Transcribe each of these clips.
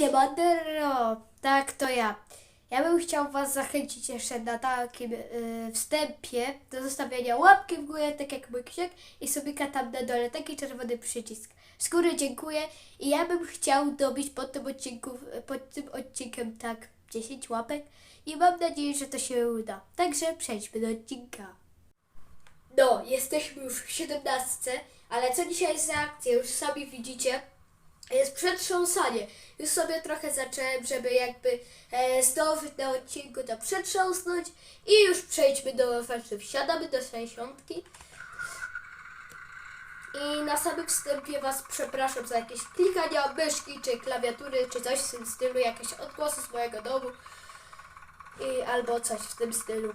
Siemadero, tak to ja. Ja bym chciał Was zachęcić jeszcze na takim y, wstępie do zostawiania łapki w górę, tak jak mój ksiąg i sobie tam na dole taki czerwony przycisk. Z góry dziękuję i ja bym chciał dobić pod tym, odcinku, pod tym odcinkiem tak 10 łapek i mam nadzieję, że to się uda. Także przejdźmy do odcinka. No, jesteśmy już w 17, ale co dzisiaj za akcja? Już sami widzicie. Jest przetrząsanie. Już sobie trochę zacząłem, żeby jakby e, zdążyć na odcinku to przetrząsnąć i już przejdźmy do znaczy wsiadamy do 60. I na samym wstępie Was przepraszam za jakieś klikania myszki, czy klawiatury, czy coś w tym stylu, jakieś odgłosy z mojego domu i, albo coś w tym stylu.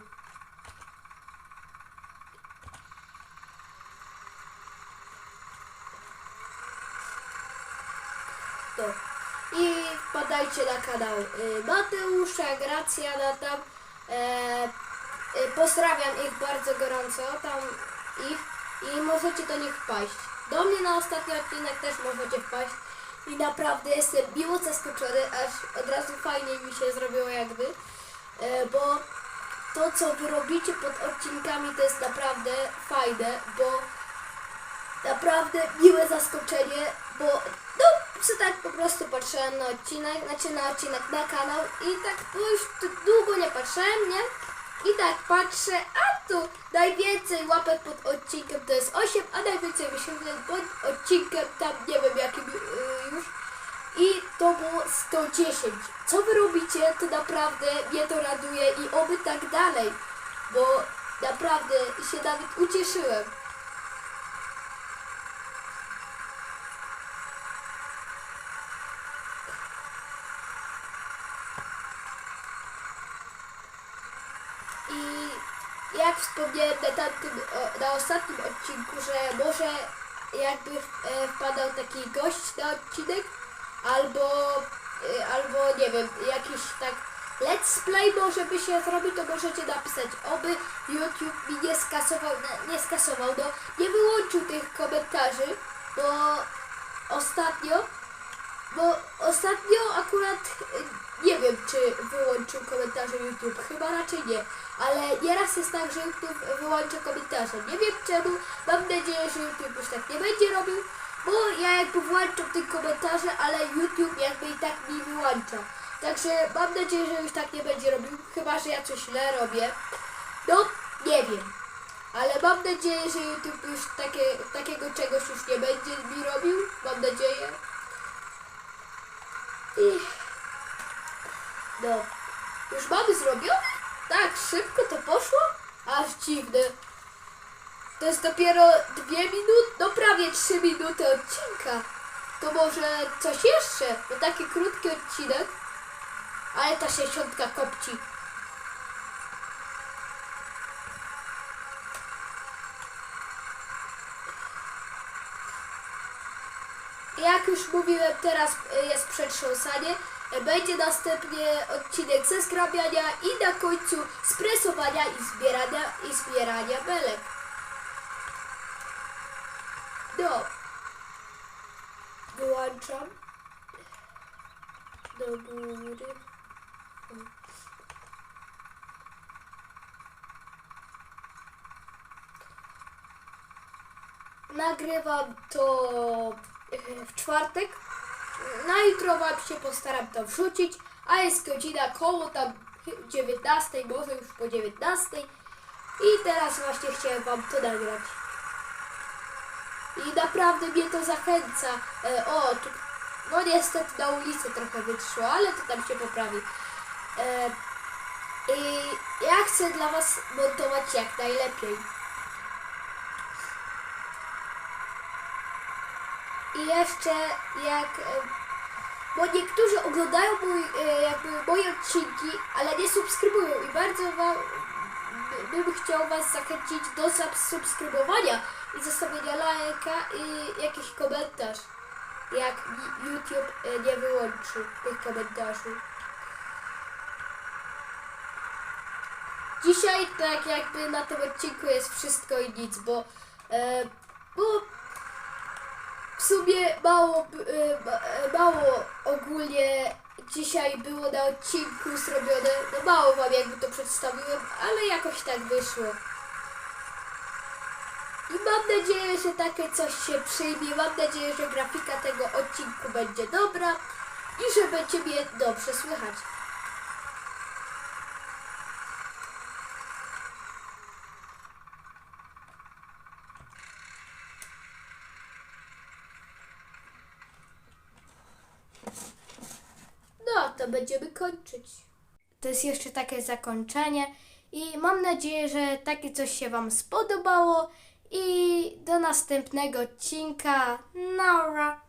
To. I wpadajcie na kanał y, Mateusza, Gracjana tam. E, y, pozdrawiam ich bardzo gorąco, tam ich i możecie do nich wpaść. Do mnie na ostatni odcinek też możecie wpaść. I naprawdę jestem miło zaskoczony, aż od razu fajnie mi się zrobiło jakby, e, bo to co wy robicie pod odcinkami to jest naprawdę fajne, bo naprawdę miłe zaskoczenie, bo no, co tak po prostu patrzyłem na odcinek, znaczy na odcinek na kanał i tak już długo nie patrzyłem, nie? I tak patrzę, a tu najwięcej łapek pod odcinkiem to jest 8, a najwięcej wyświetleń pod odcinkiem tam nie wiem jakim yy, już. I to było 110. Co wy robicie, to naprawdę mnie to raduje i oby tak dalej, bo naprawdę się nawet ucieszyłem. I jak wspomniałem na, tamtym, na ostatnim odcinku, że może jakby e, wpadał taki gość na odcinek, albo, e, albo nie wiem, jakiś tak let's play może by się zrobił, to możecie napisać, oby YouTube mi nie skasował, nie skasował, no nie wyłączył tych komentarzy, bo ostatnio bo ostatnio akurat y, nie wiem, czy wyłączył komentarze YouTube. Chyba raczej nie. Ale nieraz jest tak, że YouTube wyłącza komentarze. Nie wiem czemu. Mam nadzieję, że YouTube już tak nie będzie robił. Bo ja jakby włączam te komentarze, ale YouTube jakby i tak mi wyłącza. Także mam nadzieję, że już tak nie będzie robił. Chyba, że ja coś źle robię. No, nie wiem. Ale mam nadzieję, że YouTube już takie, takiego czegoś już nie będzie mi robił. Mam nadzieję. I... No. Już mamy zrobione? Tak, szybko to poszło? Aż dziwne. To jest dopiero dwie minuty, no prawie trzy minuty odcinka. To może coś jeszcze? No taki krótki odcinek. Ale ta sześćdziesiątka kopci. Jak już mówiłem, teraz y, jest przetrząsanie. Y, Będzie następnie odcinek ze skrabiania i na końcu spresowania i zbierania i zbierania belek. No. Wyłączam. Do góry. Nagrywam to e, w czwartek. Na jutro wam się postaram to wrzucić, a jest godzina koło tam 19, może już po 19. I teraz właśnie chciałem wam to nagrać. I naprawdę mnie to zachęca. E, o, tu, no niestety na ulicy trochę wyszło, ale to tam się poprawi. E, I ja chcę dla was montować jak najlepiej. I jeszcze jak. e, Bo niektórzy oglądają mój, e, jakby moje odcinki, ale nie subskrybują i bardzo wam by- bym chciał was zachęcić do subskrybowania i zostawienia lajka i jakiś komentarz. Jak YouTube e, nie wyłączy tych komentarzy. Dzisiaj tak jakby na tym odcinku jest wszystko i nic, bo, bo sumie mało, e, e, mało ogólnie dzisiaj było na odcinku zrobione. No mało wam jakby to przedstawiłem, ale jakoś tak wyszło. I mam nadzieję, że takie coś się przyjmie. Mam nadzieję, że grafika tego odcinku będzie dobra i że będzie mnie dobrze słychać. No, to będziemy kończyć. To jest jeszcze takie zakończenie i mam nadzieję, że takie coś się Wam spodobało i do następnego odcinka. Nara!